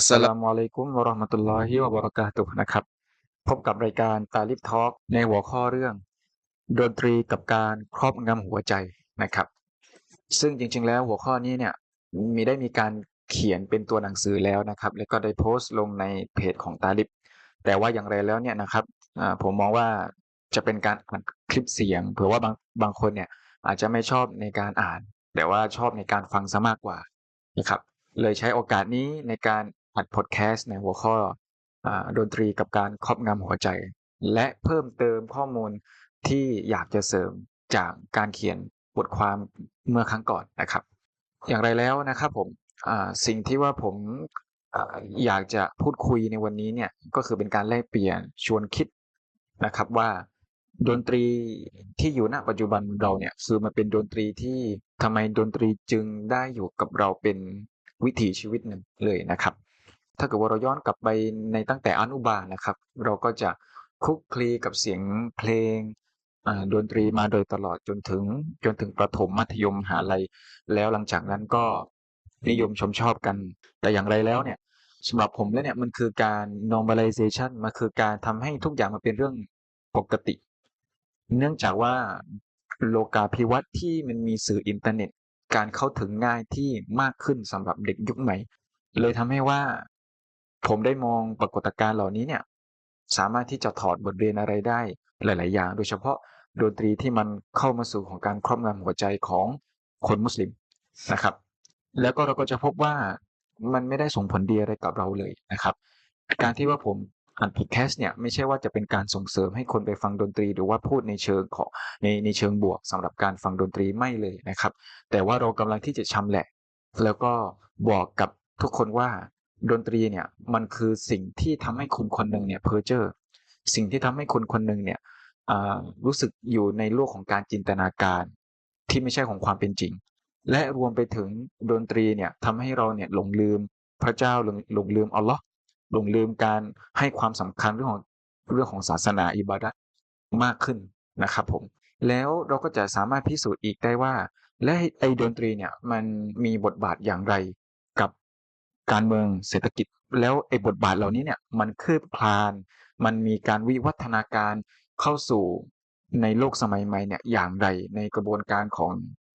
อัสสลามุอะลัยกุมวะเราะห์มะตุลลอฮิวะบะเราะกาตุฮ์นะครับ พบกับรายการตาลิบทอล์กในหัวข้อเรื่อง ดนตรีกับการครอบงำหัวใจนะครับ ซึ่งจริง ๆ แล้วหัวข้อนี้เนี่ยมีได้มีการเขียนเป็นตัวหนังสือแล้วนะครับ แล้วก็ได้โพสต์ลงในเพจของตาลิบแต่ว่าอย่างไรแล้วเนี่ยนะครับผมมองว่าจะเป็นการอัดคลิปเสียงเผื่อว่าบางบางคนเนี่ยอาจจะไม่ชอบในการอ่าน แต่ว่าชอบในการฟังซะมากกว่านะครับเลยใช้โอกาสนี้ในการ อัดพอดแคสต์ในหัวข้ออดนตรีกับการครอบงำหัวใจ และเพิ่มเติมข้อมูลที่อยากจะเสริมจากการเขียนบทความเมื่อครั้งก่อนนะครับ อย่างไรแล้วนะครับผมสิ่งที่ว่าผมออยากจะพูดคุยในวันนี้เนี่ยก็คือเป็นการแลกเปลี่ยนชวนคิดนะครับว่าดนตรีที่อยู่ณปัจจุบันเราเนี่ยคือมันเป็นดนตรีที่ทำไมดนตรีจึงได้อยู่กับเราเป็นวิถีชีวิตหนึ่งเลยนะครับ ถ้าเกิดว่าเราย้อนกลับไปในตั้งแต่อนุบาลนะครับ เราก็จะคลุกคลีกับเสียงเพลงดนตรีมาโดยตลอดจนถึงจนถึงประถมมัธยมมหาลัย แล้วหลังจากนั้นก็นิยมชมชอบกัน แต่อย่างไรแล้วเนี่ยสำหรับผมแล้วเนี่ยมันคือการ normalization มันคือการทำให้ทุกอย่างมันเป็นเรื่องปกติ เนื่องจากว่าโลกาภิวัตน์ที่มันมีสื่ออินเทอร์เน็ต การเข้าถึงง่ายที่มากขึ้นสำหรับเด็กยุคใหม่ เลยทำให้ว่า ผมได้มองปรากฏการณ์เหล่านี้เนี่ยสามารถที่จะถอดบทเรียนอะไรได้หลาย ๆ อย่าง โดยเฉพาะดนตรีที่มันเข้ามาสู่ของการครอบงำหัวใจของคนมุสลิมนะครับ แล้วก็เราก็จะพบว่ามันไม่ได้ส่งผลดีอะไรกับเราเลยนะครับ การที่ว่าผมอ่านพอดแคสต์เนี่ยไม่ใช่ว่าจะเป็นการส่งเสริมให้คนไปฟังดนตรี หรือว่าพูดในเชิงของในในเชิงบวกสำหรับการฟังดนตรีไม่เลยนะครับ แต่ว่าเรากำลังที่จะชำแหละ แล้วก็บอกกับทุกคนว่า ดนตรีเนี่ยมันคือสิ่งที่ทำให้คนคนหนึ่งเนี่ยเพอเจอร์สิ่งที่ทำให้คนคนหนึ่งเนี่ยรู้สึกอยู่ในโลกของการจินตนาการที่ไม่ใช่ของความเป็นจริง และรวมไปถึงดนตรีเนี่ยทำให้เราเนี่ยหลงลืมพระเจ้าหลงหลงลืมอัลลอฮ์หลงลืมการให้ความสำคัญเรื่องของเรื่องของศาสนาอิบาดะห์มากขึ้นนะครับผมแล้วเราก็จะสามารถพิสูจน์อีกได้ว่า และไอ้ดนตรีเนี่ยมันมีบทบาทอย่างไร การเมืองเศรษฐกิจ แล้วไอ้บทบาทเหล่านี้เนี่ยมันคืบคลาน มันมีการวิวัฒนาการเข้าสู่ในโลกสมัยใหม่เนี่ยอย่างไรในกระบวนการของ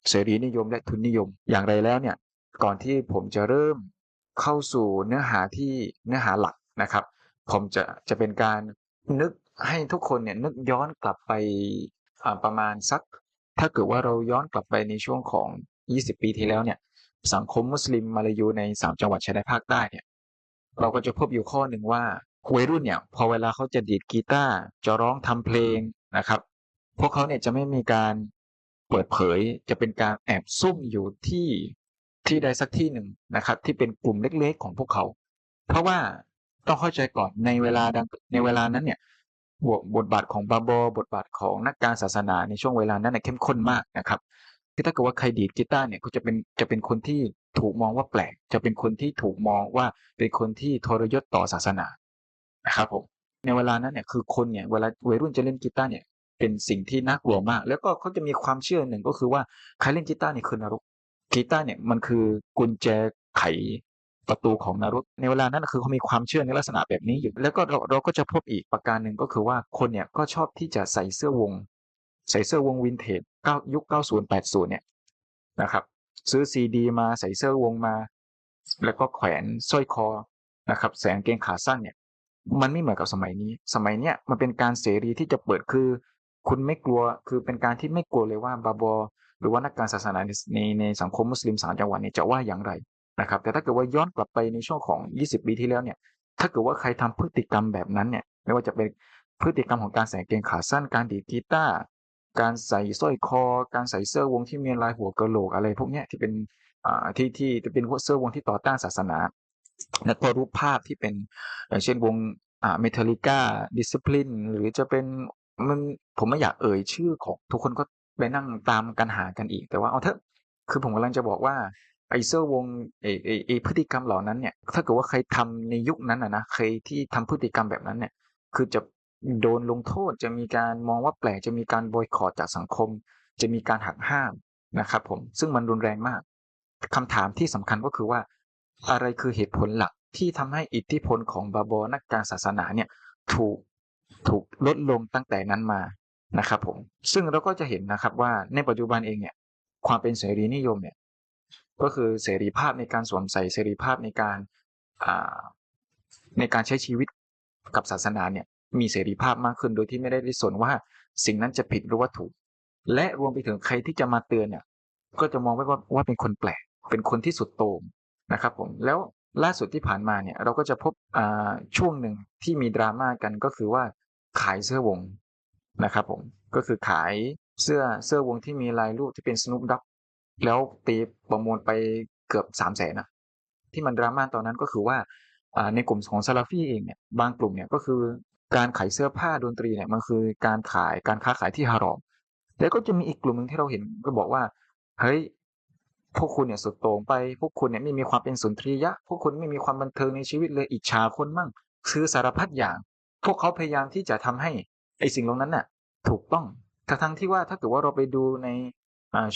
เสรีนิยมและทุนนิยม อย่างไรแล้วเนี่ยก่อนที่ผมจะเริ่มเข้าสู่เนื้อหาที่เนื้อหาหลักนะครับ ผมจะจะเป็นการนึกให้ทุกคนเนี่ยนึกย้อนกลับไปประมาณสัก ถ้าเกิดว่าเราย้อนกลับไปในช่วงของ 20 ปีที่แล้วเนี่ย สังคมมุสลิมมาลายูใน3จังหวัดชายแดนภาคใต้เนี่ยเราก็จะพบอยู่ข้อหนึ่งว่าวัยรุ่นเนี่ยพอเวลาเขาจะดีดกีตาร์จะร้องทำเพลงนะครับ พวกเขาเนี่ยจะไม่มีการเปิดเผยจะเป็นการแอบซุ่มอยู่ที่ที่ใดสักที่หนึ่งนะครับ ที่เป็นกลุ่มเล็กๆของพวกเขา เพราะว่าต้องเข้าใจก่อนในเวลาดังในเวลานั้นเนี่ยบทบทบาทของบาโบบทบาทของนักการศาสนาในช่วงเวลานั้นเนี่ยเข้มข้นมากนะครับ คือถ้าเกิดว่าใครดีดกีตาร์เนี่ยก็จะเป็นจะเป็นคนที่ถูกมองว่าแปลก จะเป็นคนที่ถูกมองว่าเป็นคนที่ทรยศต่อศาสนานะครับผมในเวลานั้นเนี่ยคือคนเนี่ยเวลาวัยรุ่นจะเล่นกีตาร์เนี่ยเป็นสิ่งที่น่ากลัวมาก แล้วก็เขาจะมีความเชื่อหนึ่งก็คือว่าใครเล่นกีตาร์เนี่ยคือนรกกีตาร์เนี่ยมันคือกุญแจไขประตูของนรกในเวลานั้นคือเขามีความเชื่อในลักษณะแบบนี้อยู่ แล้วก็เราเราก็จะพบอีกประการหนึ่งก็คือว่าคนเนี่ยก็ชอบที่จะใส่เสื้อวง ใส่เสื้อวงวินเทจ 9ยุค 90 80 เนี่ยนะครับ ซื้อซีดี มาใส่เสื้อวงมา แล้วก็แขวนสร้อยคอนะครับแสงเกงขาสั้นเนี่ยมันไม่เหมือนกับสมัยนี้ สมัยเนี้ยมันเป็นการเสรีที่จะเปิดคือ คุณไม่กลัวคือเป็นการที่ไม่กลัวเลยว่าบาบอ หรือว่านักการศาสนาในในในสังคมมุสลิมสามจังหวัดเนี่ยจะว่าอย่างไรนะครับ แต่ถ้าเกิดว่าย้อนกลับไปในช่วงของ 20 ปีที่แล้วเนี่ยถ้าเกิดว่าใครทำพฤติกรรมแบบนั้นเนี่ยไม่ว่าจะเป็นพฤติกรรมของการใส่กางเกงขาสั้นการดีดกีตาร์ การใส่สร้อยคอ การใส่เสื้อวงที่มีลายหัวกะโหลกอะไร พวกเนี้ยที่เป็นอ่าที่ที่จะเป็นเสื้อวงที่ต่อต้านศาสนา แล้วก็รูปภาพที่เป็นอย่างเช่นวงอ่าเมทัลิก้าดิสซิ p ลินหรือจะเป็นมันผมไม่อยากเอ่ยชื่อของทุกคนก็ไปนั่งตามกันหากันอีก แต่ว่าเอาเถอะคือผมกำลังจะบอกว่าไอเซอร์วงไอไอไอพฤติกรรมเหล่านั้นเนี่ยถ้าเกิดว่าใครทำในยุคนั้นอะนะใครที่ทำพฤติกรรมแบบนั้นเนี่ยคือจะ โดนลงโทษจะมีการมองว่าแปลกจะมีการบอยคอรจากสังคม จะมีการหักห้ามนะครับผมซึ่งมันรุนแรงมากคำถามที่สำคัญก็คือว่า อะไรคือเหตุผลหลักที่ทำให้อิทธิพลของบาบอนักการศาสนาเนี่ยถูกถูกลดลงตั้งแต่นั้นมานะครับผมซึ่งเราก็จะเห็นนะครับว่าในปัจจุบันเองเนี่ยความเป็นเสรีนิยมเนี่ยก็คือเสรีภาพในการสวมใส่เสรีภาพในการในการใช้ชีวิตกับศาสนาเนี่ย มีเสรีภาพมากขึ้น โดยที่ไม่ได้สนว่าสิ่งนั้นจะผิดหรือว่าถูก และรวมไปถึงใครที่จะมาเตือนเนี่ยก็จะมองไว้ว่าว่าเป็นคนแปลก เป็นคนที่สุดโต่งนะครับผมแล้วล่าสุดที่ผ่านมาเนี่ยเราก็จะพบช่วงหนึ่งที่มีดราม่ากันก็คือว่าขายเสื้อวงนะครับผมก็คือขายเสื้อเสื้อวงที่มีลายรูปที่เป็นสนุปด็อกแล้วตีประมูลไปเกือบสามแสนนะที่มันดราม่าตอนนั้นก็คือว่าในกลุ่มของซาลาฟี่เองเนี่ยบางกลุ่มเนี่ยก็คือ การขายเสื้อผ้าดนตรีเนี่ยมันคือการขายการค้าขายที่ฮารอมแล้วก็จะมีอีกกลุ่มหนึ่งที่เราเห็นก็บอกว่าเฮ้ยพวกคุณเนี่ยสุดโต่งไป พวกคุณเนี่ยไม่มีความเป็นสุนทรียะ พวกคุณไม่มีความบันเทิงในชีวิตเลยอิจฉาคนมั่งคือสารพัดอย่าง พวกเขาพยายามที่จะทำให้ไอ้สิ่งเหล่านั้นน่ะ ถูกต้องทั้งทั้งที่ว่าถ้าเกิดว่าเราไปดูใน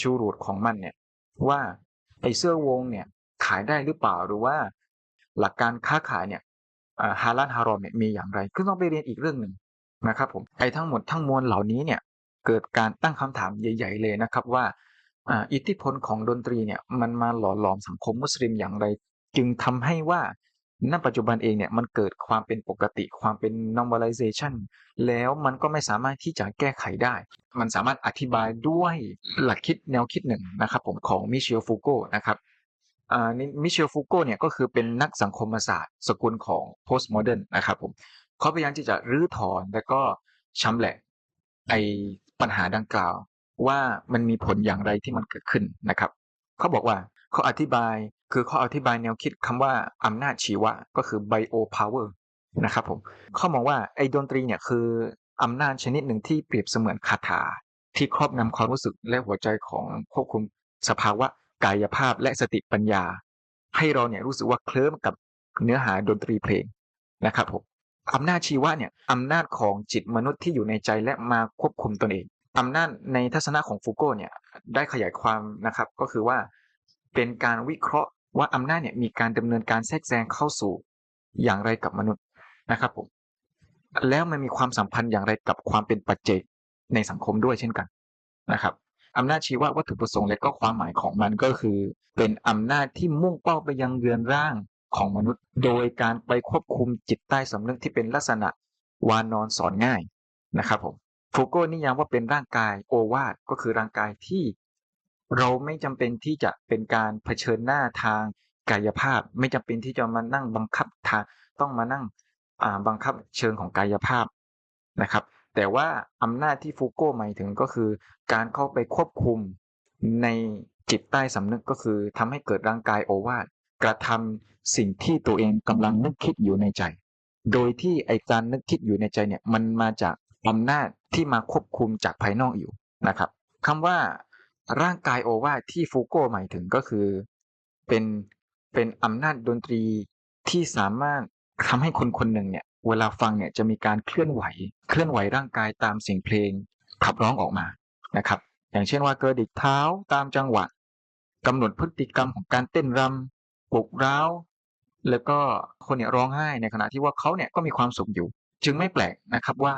ชูรูดของมันเนี่ย ว่าไอ้เสื้อวงเนี่ยขายได้หรือเปล่าหรือว่า หลักการค้าขายเนี่ย ฮาลาลฮารอมเนี่ยมีอย่างไรก็ต้องไปเรียนอีกเรื่องหนึ่งนะครับผมไอ้ทั้งหมดทั้งมวลเหล่านี้เนี่ยเกิดการตั้งคำถามใหญ่ ๆ เลยนะครับว่าอิทธิพลของดนตรีเนี่ยมันมาหล่อหลอมสังคมมุสลิมอย่างไร จึงทำให้ว่าณปัจจุบันเองเนี่ยมันเกิดความเป็นปกติความเป็น normalization แล้วมันก็ไม่สามารถที่จะแก้ไขได้ มันสามารถอธิบายด้วยหลักคิดแนวคิดหนึ่งนะครับผมของมิเชลฟูโกนะครับ มิเชลฟูโกเนี่ยก็คือเป็นนักสังคมศาสตร์ สกุลของ postmodern นนะครับผมเขาพยายามที่จะรื้อถอนและก็ชำแหละไอปัญหาดังกล่าว ว่ามันมีผลอย่างไรที่มันเกิดขึ้นนะครับเขาบอกว่าเขาอธิบายคือเขาอธิบายแนวคิดคำว่าอำนาจชีวะก็คือ bio power นะครับผมเขามองว่าไอ้ดนตรีเนี่ยคืออำนาจชนิดหนึ่งที่เปรียบเสมือนคาถาที่ครอบงำความรู้สึกและหัวใจของควบคุมสภาวะ กายภาพและสติปัญญา ให้เราเนี่ยรู้สึกว่าเคลิ้มกับเนื้อหาดนตรีเพลงนะครับผมอำนาจชีวะเนี่ยอำนาจของจิตมนุษย์ที่อยู่ในใจและมาควบคุมตนเองอำนาจในทัศนะของฟูโกเนี่ยได้ขยายความนะครับ ก็คือว่าเป็นการวิเคราะห์ว่าอำนาจเนี่ยมีการดำเนินการแทรกแซงเข้าสู่อย่างไรกับมนุษย์นะครับผมแล้วมันมีความสัมพันธ์อย่างไรกับความเป็นปัจเจกในสังคมด้วยเช่นกันนะครับ อำนาจชีวะวัตถุประสงค์และก็ความหมายของมันก็คือ เป็นอำนาจที่มุ่งเป้าไปยังเรือนร่างของมนุษย์ โดยการไปควบคุมจิตใต้สำนึกที่เป็นลักษณะวานอนสอนง่ายนะครับผมฟูโกนิยามว่าเป็นร่างกายโอวาทก็คือร่างกายที่ เราไม่จำเป็นที่จะเป็นการเผชิญหน้าทางกายภาพ ไม่จำเป็นที่จะมานั่งบังคับทางต้องมานั่งบังคับเชิงของกายภาพนะครับ แต่ว่าอำนาจที่ฟูโก้หมายถึงก็คือ การเข้าไปควบคุมในจิตใต้สำนึกก็คือทำให้เกิดร่างกายโอวาทกระทำสิ่งที่ตัวเองกำลังนึกคิดอยู่ในใจ โดยที่ไอการนึกคิดอยู่ในใจเนี่ยมันมาจากอำนาจที่มาควบคุมจากภายนอกอยู่นะครับคำว่าร่างกายโอวาทที่ฟูโก้หมายถึงก็คือ เป็นเป็นอำนาจดนตรีที่สามารถทำให้คนคนหนึ่งเนี่ย เวลาฟังเนี่ยจะมีการเคลื่อนไหว เคลื่อนไหวร่างกายตามเสียงเพลงขับร้องออกมานะครับ อย่างเช่นว่ากระดิกเท้าตามจังหวะกำหนดพฤติกรรมของการเต้นรำปลุกเร้าแล้วก็คนเนี่ยร้องไห้ในขณะที่ว่าเขาเนี่ยก็มีความสุขอยู่ จึงไม่แปลกนะครับว่า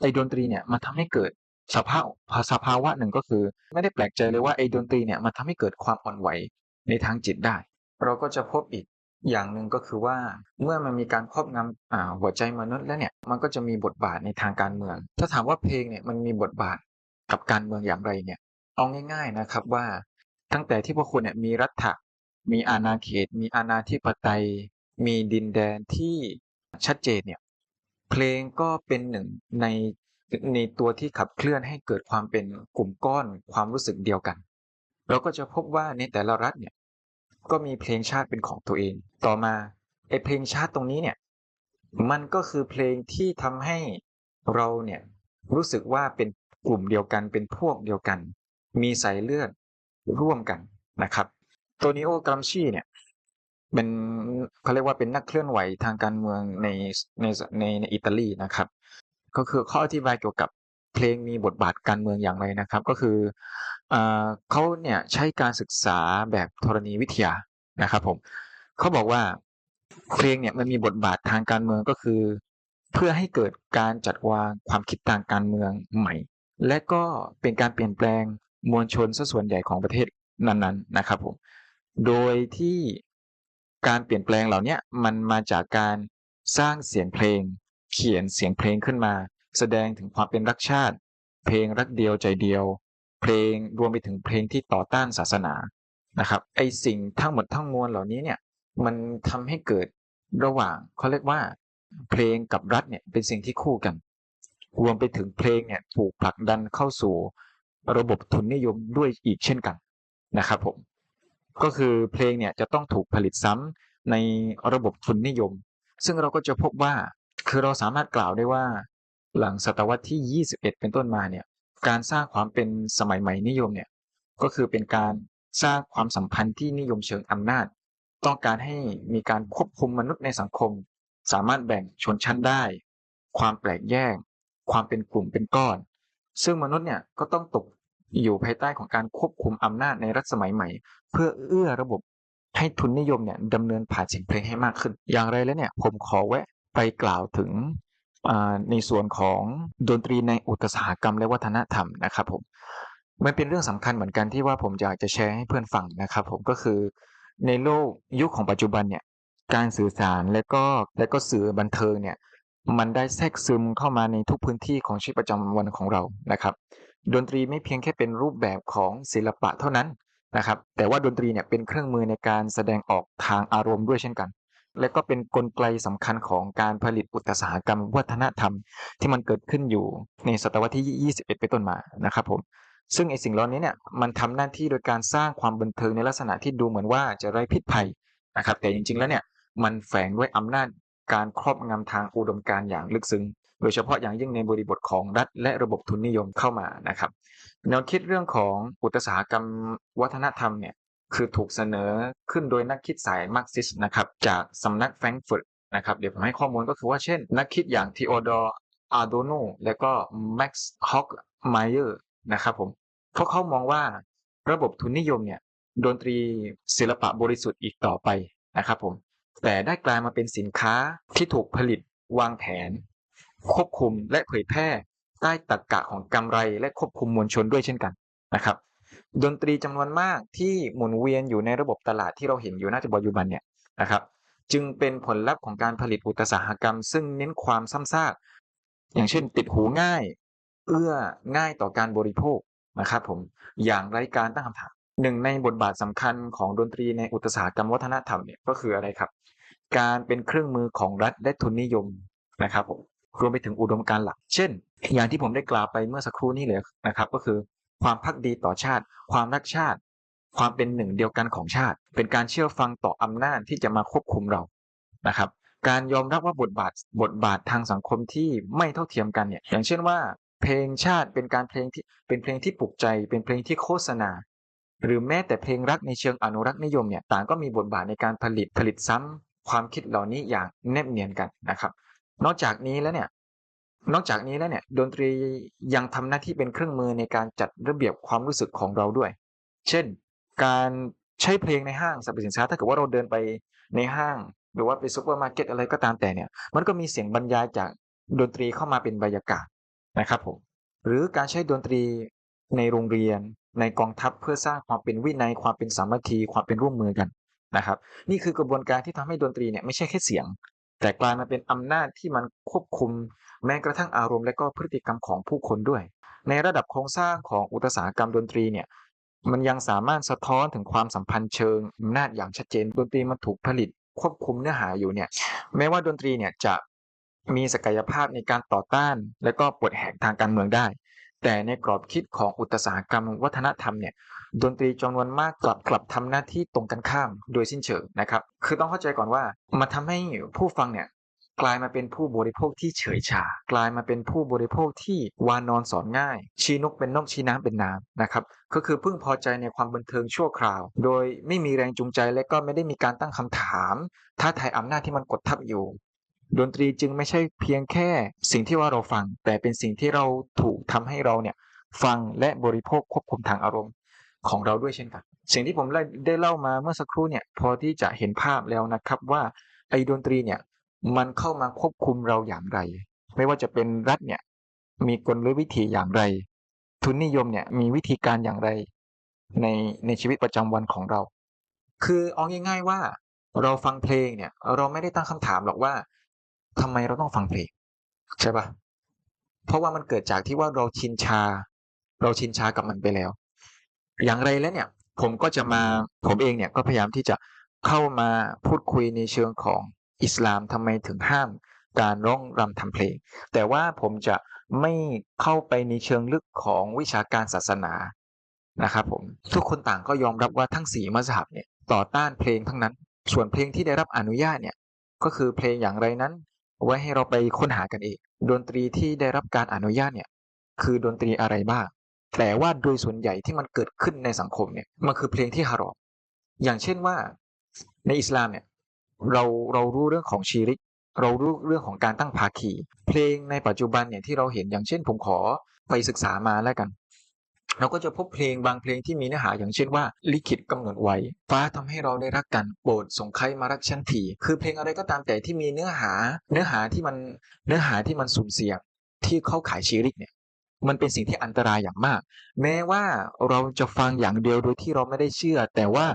ไอ้ดนตรีเนี่ยมันทำให้เกิดสภาพสภาวะหนึ่งก็คือ ไม่ได้แปลกใจเลยว่าไอ้ดนตรีเนี่ยมันทำให้เกิดความอ่อนไหวในทางจิตได้ เราก็จะพบอีก อย่างหนึ่งก็คือว่าเมื่อมันมีการครอบงำอ่าหัวใจมนุษย์แล้วเนี่ยมันก็จะมีบทบาทในทางการเมือง ถ้าถามว่าเพลงเนี่ยมันมีบทบาทกับการเมืองอย่างไรเนี่ยเอาง่าย ๆนะครับว่า ตั้งแต่ที่พวกคุณเนี่ยมีรัฐะมีอาณาเขต มีอาณาธิปไตย มีดินแดนที่ชัดเจนเนี่ยเพลงก็เป็นหนึ่งในในตัวที่ขับเคลื่อนให้เกิดความเป็นกลุ่มก้อนความรู้สึกเดียวกัน เราก็จะพบว่าในแต่ละรัฐเนี่ย ก็มีเพลงชาติเป็นของตัวเอง ต่อมาไอเพลงชาติตรงนี้เนี่ยมันก็คือเพลงที่ทำให้เราเนี่ยรู้สึกว่าเป็นกลุ่มเดียวกันเป็นพวกเดียวกัน มีสายเลือดร่วมกันนะครับโตนิโอกรัมชีเนี่ยเป็นเขาเรียกว่าเป็นนักเคลื่อนไหวทางการเมืองในในในในอิตาลีนะครับ ก็คือข้ออธิบายเกี่ยวกับ เพลงมีบทบาทการเมืองอย่างไรนะครับ ก็คืออเขาเนี่ยใช้การศึกษาแบบธรณีวิทยานะครับ ผมเขาบอกว่าเพลงเนี่ยมันมีบทบาททางการเมืองก็คือ เพื่อให้เกิดการจัดวางความคิดทางการเมืองใหม่ และก็เป็นการเปลี่ยนแปลงมวลชนซะส่วนใหญ่ของประเทศนั้นๆนะครับผมโดยที่การเปลี่ยนแปลงเหล่านี้มันมาจากการสร้างเสียงเพลง เขียนเสียงเพลงขึ้นมา แสดงถึงความเป็นรักชาติ เพลงรักเดียวใจเดียว เพลงรวมไปถึงเพลงที่ต่อต้านศาสนานะครับไอสิ่งทั้งหมดทั้งมวลเหล่านี้เนี่ยมันทำให้เกิดระหว่างเขาเรียกว่า เพลงกับรัฐเนี่ยเป็นสิ่งที่คู่กัน รวมไปถึงเพลงเนี่ยถูกผลักดันเข้าสู่ระบบทุนนิยมด้วยอีกเช่นกันนะครับผมก็คือเพลงเนี่ยจะต้องถูกผลิตซ้ำในระบบทุนนิยม ซึ่งเราก็จะพบว่าคือเราสามารถกล่าวได้ว่า หลังศตวรรษที่ 21 เป็นต้นมาเนี่ยการสร้างความเป็นสมัยใหม่นิยมเนี่ยก็คือเป็นการสร้างความสัมพันธ์ที่นิยมเชิงอำนาจ ต้องการให้มีการควบคุมมนุษย์ในสังคม สามารถแบ่งชนชั้นได้ ความแปลกแยก ความเป็นกลุ่มเป็นก้อน ซึ่งมนุษย์เนี่ยก็ต้องตกอยู่ภายใต้ของการควบคุมอำนาจในรัฐสมัยใหม่ เพื่อเอื้อระบบให้ทุนนิยมเนี่ยดำเนินผ่านเสียงเพลงให้มากขึ้น อย่างไรแล้วเนี่ยผมขอแวะไปกล่าวถึง ในส่วนของดนตรีในอุตสาหกรรมและวัฒนธรรมนะครับผมมันเป็นเรื่องสำคัญเหมือนกันที่ว่าผมอยากจะแชร์ให้เพื่อนฟังนะครับ ผมก็คือในโลกยุคของปัจจุบันเนี่ยการสื่อสารและก็และก็สื่อบันเทิงเนี่ยมันได้แทรกซึมเข้ามาในทุกพื้นที่ของชีวิตประจำวันของเรานะครับ ดนตรีไม่เพียงแค่เป็นรูปแบบของศิลปะเท่านั้นนะครับ แต่ว่าดนตรีเนี่ยเป็นเครื่องมือในการแสดงออกทางอารมณ์ด้วยเช่นกัน และก็เป็นนกลไกสำคัญของการผลิตอุตสาหกรรมวัฒนธรรม ที่มันเกิดขึ้นอยู่ในศตวรรษที่ 21 เป็นต้นมานะครับผมซึ่งไอสิ่งเหล่านี้เนี่ยมันทำหน้าที่โดยการสร้างความบันเทิงในลักษณะที่ดูเหมือนว่าจะไร้พิษภัยนะครับ แต่จริงๆแล้วเนี่ยมันแฝงด้วยอำนาจการครอบงำทางอุดมการณ์อย่างลึกซึ้งโดยเฉพาะอย่างยิ่งในบริบทของรัฐและระบบทุนนิยมเข้ามานะครับแนวคิดเรื่องของอุตสาหกรรมวัฒนธรรมเนี่ย คือถูกเสนอขึ้นโดยนักคิดสายมาร์กซิสนะครับจากสำนักแฟรงก์เฟิร์ตนะครับเดี๋ยวผมให้ข้อมูลก็คือว่าเช่น นักคิดอย่างทีโอดอร์อาร์โดโนและก็แม็กซ์ฮอกไมเออร์นะครับผมเพราะเขามองว่าระบบทุนนิยมเนี่ยดนตรีศิลปะบริสุทธิ์อีกต่อไปนะครับผมแต่ได้กลายมาเป็นสินค้าที่ถูกผลิตวางแผน ควบคุมและเผยแพร่ใต้ตรกกะของกำไรและควบคุมมวลชนด้วยเช่นกันนะครับ ดนตรีจำนวนมากที่หมุนเวียนอยู่ในระบบตลาดที่เราเห็นอยู่ณปัจจุบันเนี่ยนะครับ จึงเป็นผลลัพธ์ของการผลิตอุตสาหกรรม ซึ่งเน้นความซ้ำซากอย่างเช่น ติดหูง่าย เอื้อง่ายต่อการบริโภคนะครับผมอย่างไร้การตั้งคำถามหนึ่งในบทบาทสำคัญของดนตรีในอุตสาหกรรมวัฒนธรรมเนี่ยก็คืออะไรครับ การเป็นเครื่องมือของรัฐและทุนนิยมนะครับผมรวมไปถึงอุดมการหลัก เช่น อย่างที่ผมได้กล่าวไปเมื่อสักครู่นี้เลยนะครับ ก็คือ ความพักดีต่อชาติ ความรักชาติ ความเป็นหนึ่งเดียวกันของชาติ เป็นการเชื่อฟังต่ออำนาจที่จะมาควบคุมเรานะครับ การยอมรับว่าบทบาทบทบาททางสังคมที่ไม่เท่าเทียมกันเนี่ยอย่างเช่นว่า เพลงชาติเป็นการเพลงที่เป็นเพลงที่ปลุกใจ เป็นเพลงที่โฆษณา หรือแม้แต่เพลงรักในเชิงอนุรักษ์นิยมเนี่ยต่างก็มีบทบาทในการผลิตผลิตซ้ำความคิดเหล่านี้อย่างแนบเนียนกันนะครับ นอกจากนี้แล้วเนี่ย นอกจากนี้แล้วเนี่ยดนตรียังทำหน้าที่เป็นเครื่องมือในการจัดระเบียบความรู้สึกของเราด้วย เช่น การใช้เพลงในห้างสรรพสินค้าถ้าเกิดว่าเราเดินไปในห้าง หรือว่าไปซูเปอร์มาร์เก็ตอะไรก็ตามแต่เนี่ยมันก็มีเสียงบรรยายจากดนตรีเข้ามาเป็นบรรยากาศนะครับผมหรือการใช้ดนตรีในโรงเรียน ในกองทัพเพื่อสร้างความเป็นวินัยความเป็นสามัคคีความเป็นร่วมมือกันนะครับ นี่คือกระบวนการที่ทำให้ดนตรีเนี่ยไม่ใช่แค่เสียง แต่กลายมาเป็นอำนาจที่มันควบคุม แม้กระทั่งอารมณ์และก็พฤติกรรมของผู้คนด้วย ในระดับโครงสร้างของอุตสาหกรรมดนตรีเนี่ยมันยังสามารถสะท้อนถึงความสัมพันธ์เชิงอำนาจอย่างชัดเจนดนตรีมันถูกผลิตควบคุมเนื้อหาอยู่เนี่ยแม้ว่าดนตรีเนี่ยจะมีศักยภาพในการต่อต้าน และก็ปวดแหกทางการเมืองได้ แต่ในกรอบคิดของอุตสาหกรรมวัฒนธรรมเนี่ย ดนตรีจำนวนมากกลับกลับทำหน้าที่ตรงกันข้ามโดยสิ้นเชิงนะครับ คือต้องเข้าใจก่อนว่ามันทาให้ผู้ฟังเนี่ยกลายมาเป็นผู้บริโภคที่เฉยชา กลายมาเป็นผู้บริโภคที่วานอนสอนง่าย ชี้นกเป็นนกชี้น้ำเป็นน้ำนะครับ ก็คือพึ่งพอใจในความบันเทิงชั่วคราว โดยไม่มีแรงจูงใจและก็ไม่ได้มีการตั้งคำถาม ท้าทายอำนาจที่มันกดทับอยู่ ดนตรีจึงไม่ใช่เพียงแค่สิ่งที่ว่าเราฟัง แต่เป็นสิ่งที่เราถูกทำให้เราเนี่ยฟังและบริโภคควบคุมทางอารมณ์ ของเราด้วยเช่นกัน สิ่งที่ผมได้เล่ามาเมื่อสักครู่เนี่ยพอที่จะเห็นภาพแล้วนะครับว่าไอ้ดนตรีเนี่ยมันเข้ามาควบคุมเราอย่างไร ไม่ว่าจะเป็นรัฐเนี่ยมีกลวิธีอย่างไร ทุนนิยมเนี่ยมีวิธีการอย่างไรในในชีวิตประจำวันของเรา คือเอาง่าย ๆว่าเราฟังเพลงเนี่ย เราไม่ได้ตั้งคำถามหรอกว่าทำไมเราต้องฟังเพลงใช่ปะเพราะว่ามันเกิดจากที่ว่าเราชินชา เราชินชากับมันไปแล้ว อย่างไรแล้วเนี่ยผมก็จะมาผมเองเนี่ยก็พยายามที่จะเข้ามาพูดคุยในเชิงของอิสลามทำไมถึงห้ามการร้องรำทำเพลง แต่ว่าผมจะไม่เข้าไปในเชิงลึกของวิชาการศาสนานะครับผมทุกคนต่างก็ยอมรับว่าทั้งสี่มัสฮับเนี่ยต่อต้านเพลงทั้งนั้น ส่วนเพลงที่ได้รับอนุญาตเนี่ยก็คือเพลงอย่างไรนั้น ไว้ให้เราไปค้นหากันเอง ดนตรีที่ได้รับการอนุญาตเนี่ยคือดนตรีอะไรบ้าง แต่ว่าโดยส่วนใหญ่ที่มันเกิดขึ้นในสังคมเนี่ยมันคือเพลงที่ฮารอมอย่างเช่นว่าในอิสลามเนี่ยเราเรารู้เรื่องของชีริก เรารู้เรื่องของการตั้งภาคี เพลงในปัจจุบันเนี่ยที่เราเห็นอย่างเช่นผมขอไปศึกษามาแล้วกัน เราก็จะพบเพลงบางเพลงที่มีเนื้อหาอย่างเช่นว่า ลิขิตกำหนดไว้ ฟ้าทำให้เราได้รักกันโปรดส่งใครมารักฉันทีคือเพลงอะไรก็ตามแต่ที่มีเนื้อหา เนื้อหาที่มันเนื้อหาที่มันสุ่มเสี่ยงที่เข้าขายชีริกเนี่ย มันเป็นสิ่งที่อันตรายอย่างมาก แม้ว่าเราจะฟังอย่างเดียวโดยที่เราไม่ได้เชื่อ แต่ว่า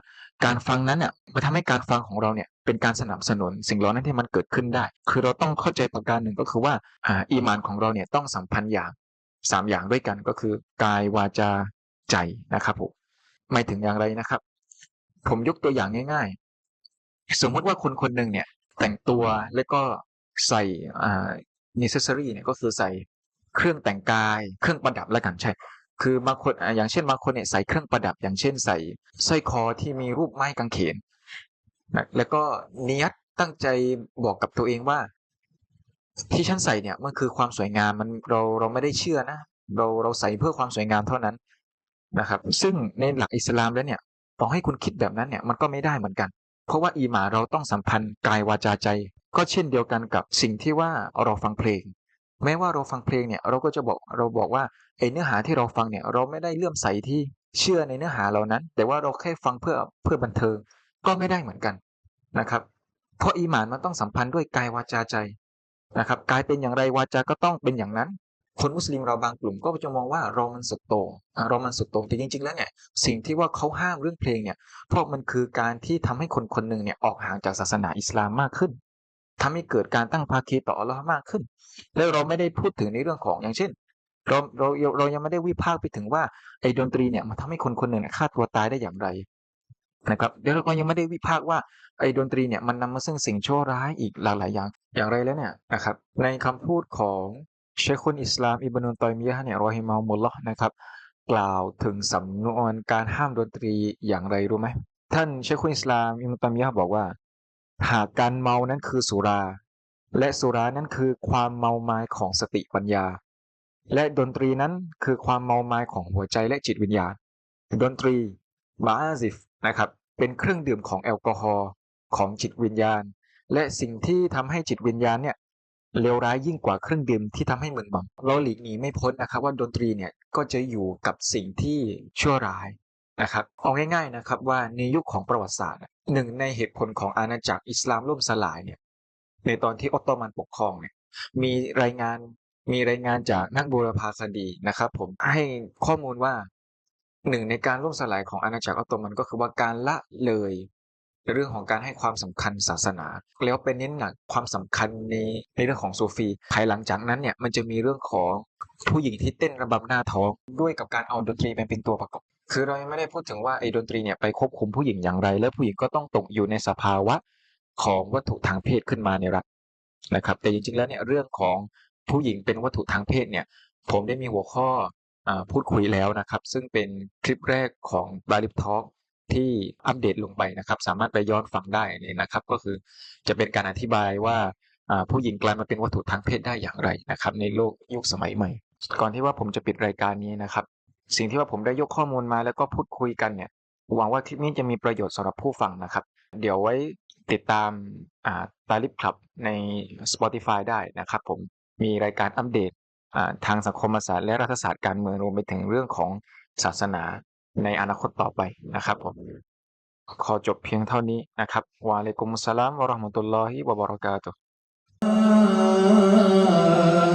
การฟังนั้นเนี่ยมันทำให้การฟังของเราเนี่ยเป็นการสนับสนุนสิ่งเหล่านั้นที่มันเกิดขึ้นได้ คือเราต้องเข้าใจประการหนึ่งก็คือว่าอ่าอีมานของเราเนี่ยต้องสัมพันธ์อย่างสามอย่างด้วยกันก็คือกายวาจาใจนะครับผมหมายถึงอย่างไรนะครับ ผมยกตัวอย่างง่าย ๆ สมมติว่าคนคนหนึ่งเนี่ยแต่งตัวแล้วก็ใส่อ่า necessary เนี่ยก็คือใส่ เครื่องแต่งกาย เครื่องประดับแล้วกันใช่ คือบางคนอ่าอย่างเช่นบางคนเนี่ยใส่เครื่องประดับ อย่างเช่นใส่สร้อยคอที่มีรูปไม้กางเขนนะแล้วก็เนียดตั้งใจบอกกับตัวเองว่า ที่ฉันใส่เนี่ยมันคือความสวยงามมันเราเราไม่ได้เชื่อนะเราเราใส่เพื่อความสวยงามเท่านั้นนะครับ ซึ่งในหลักอิสลามแล้วเนี่ยต่อให้คุณคิดแบบนั้นเนี่ยมันก็ไม่ได้เหมือนกัน เพราะว่าอีหมาเราต้องสัมพันธ์กายวาจาใจ ก็เช่นเดียวกันกับสิ่งที่ว่าเราฟังเพลง แม้ว่าเราฟังเพลงเนี่ยเราก็จะบอกเราบอกว่าไอ้เนื้อหาที่เราฟังเนี่ยเราไม่ได้เลื่อมใสที่เชื่อในเนื้อหาเหล่านั้น แต่ว่าเราแค่ฟังเพื่อเพื่อบันเทิงก็ไม่ได้เหมือนกันนะครับ เพราะอีหมานมันต้องสัมพันธ์ด้วยกายวาจาใจนะครับกายเป็นอย่างไรวาจาก็ต้องเป็นอย่างนั้น คนมุสลิมเราบางกลุ่มก็จะมองว่าเรามันสุดโต่งเรามันสุดโต่งแต่จริงๆแล้วเนี่ยสิ่งที่ว่าเขาห้ามเรื่องเพลงเนี่ยเพราะมันคือการที่ทำให้คนคนหนึ่งเนี่ยออกห่างจากศาสนาอิสลามมากขึ้น ทำให้เกิดการตั้งภาคีต่ออัลลอฮ์มากขึ้น แล้วเราไม่ได้พูดถึงในเรื่องของอย่างเช่น เราเราเรายังไม่ได้วิพากษ์ไปถึงว่าไอ้ดนตรีเนี่ยมันทำให้คนคนหนึ่งฆ่าตัวตายได้อย่างไรนะครับเดี๋ยวเราก็ยังไม่ได้วิพากษ์ว่าไอ้ดนตรีเนี่ยมันนำมาซึ่งสิ่งชั่วร้ายอีกหลากหลายอย่างอย่างไรแล้วเนี่ยนะครับในคำพูดของเชคุนอิสลามอิบนุนตอยมียะเนี่ยรอฮิมามุลลอฮ์นะครับ กล่าวถึงสำนวนการห้ามดนตรีอย่างไรรู้ไหมท่านเชคุนอิสลามอิบนุนตอยมียะบอกว่า หากการเมานั้นคือสุรา และสุรานั้นคือความเมาไม้ของสติปัญญา และดนตรีนั้นคือความเมาไม้ของหัวใจและจิตวิญญาณ ดนตรีบาซิฟนะครับ เป็นเครื่องดื่มของแอลกอฮอล์ของจิตวิญญาณ และสิ่งที่ทำให้จิตวิญญาณเนี่ยเลวร้ายยิ่งกว่าเครื่องดื่มที่ทำให้มึนเมาเราหลีกหนีไม่พ้นนะครับว่าดนตรีเนี่ยก็จะอยู่กับสิ่งที่ชั่วร้าย นะครับเอาง่ายๆนะครับว่าในยุคของประวัติศาสตร์หนึ่งในเหตุผลของอาณาจักรอิสลามล่มสลายเนี่ยในตอนที่ออตโตมันปกครองเนี่ยมีรายงานมีรายงานจากนักบูรพาคดีนะครับ ผมให้ข้อมูลว่าหนึ่งในการล่มสลายของอาณาจักรออตโตมันก็คือว่าการละเลยเรื่องของการให้ความสำคัญศาสนา แล้วเป็นเน้นหนักความสำคัญในในเรื่องของซูฟีภายหลังจากนั้นเนี่ยมันจะมีเรื่องของผู้หญิงที่เต้นระบำหน้าท้องด้วยกับการเอาดนตรีเป็นเป็นตัวประกอบ คือเรายังไม่ได้พูดถึงว่าไอ้ดนตรีเนี่ยไปควบคุมผู้หญิงอย่างไร แล้วผู้หญิงก็ต้องตกอยู่ในสภาวะของวัตถุทางเพศขึ้นมาในรัฐนะครับ แต่จริงๆแล้วเนี่ยเรื่องของผู้หญิงเป็นวัตถุทางเพศเนี่ยผมได้มีหัวข้ออพูดคุยแล้วนะครับ ซึ่งเป็นคลิปแรกของบาลิฟทอ l k ที่อัปเดตลงไปนะครับ สามารถไปย้อนฟังได้นี่นะครับ ก็คือจะเป็นการอธิบายว่าผู้หญิงกลายมาเป็นวัตถุทางเพศได้อย่างไรนะครับ ในโลกยุคสมัยใหม่ ก่อนที่ว่าผมจะปิดรายการนี้นะครับ สิ่งที่ว่าผมได้ยกข้อมูลมาแล้วก็พูดคุยกันเนี่ยหวังว่าคลิปนี้จะมีประโยชน์สำหรับผู้ฟังนะครับ เดี๋ยวไว้ติดตามอ่าตาลิบคลับใน Spotify ได้นะครับผมมีรายการอัปเดตอ่าทางสังคมศาสตร์และรัฐศาสตร์การเมืองรวมไปถึงเรื่องของศาสนาในอนาคตต่อไปนะครับผมขอจบเพียงเท่านี้นะครับวะอะลัยกุมุสสลามวะเราะห์มะตุลลอฮิวะบะเราะกาตุฮ์